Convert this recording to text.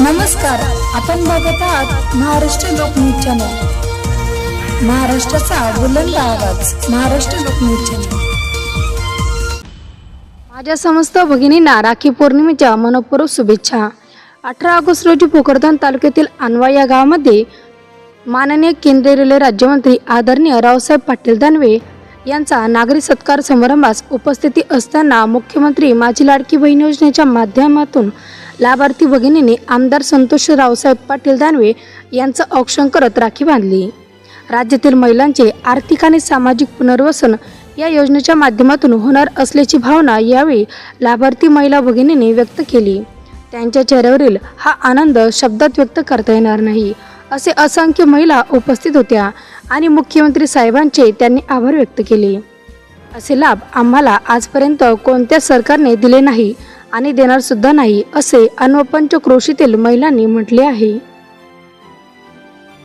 नमस्कार आपण बघत आहात महाराष्ट्र लोकन्यूज चॅनल. महाराष्ट्राचा बुलंद आवाज महाराष्ट्र लोकन्यूज चॅनल. माझ्या समस्त भगिनींना राखी पौर्णिमेच्या मनपूर्वक शुभेच्छा. अठरा ऑगस्ट रोजी भोकरदन तालुक्यातील अनवा या गावामध्ये माननीय केंद्रीय रेल्वे राज्यमंत्री आदरणीय रावसाहेब पाटील दानवे यांचा नागरी सत्कार समारंभास उपस्थिती असताना मुख्यमंत्री माझी लाडकी बहीण योजनेच्या माध्यमातून लाभार्थी भगिनीने आमदार संतोष रावसाहेब पाटील दानवे यांचं औक्षण करत राखी बांधली. राज्यातील महिलांचे आर्थिक आणि सामाजिक पुनर्वसन या योजनेच्या माध्यमातून होणार असल्याची भावना यावेळी लाभार्थी महिला भगिनीने व्यक्त केली. त्यांच्या चेहऱ्यावरील हा आनंद शब्दात व्यक्त करता येणार नाही असे असंख्य महिला उपस्थित होत्या आणि मुख्यमंत्री साहेबांचे त्यांनी आभार व्यक्त केले. असे लाभ आम्हाला आजपर्यंत कोणत्या सरकारने दिले नाही आणि देणार सुद्धा नाही असे अन्वपंच क्रोशीतील महिलांनी म्हटले आहे.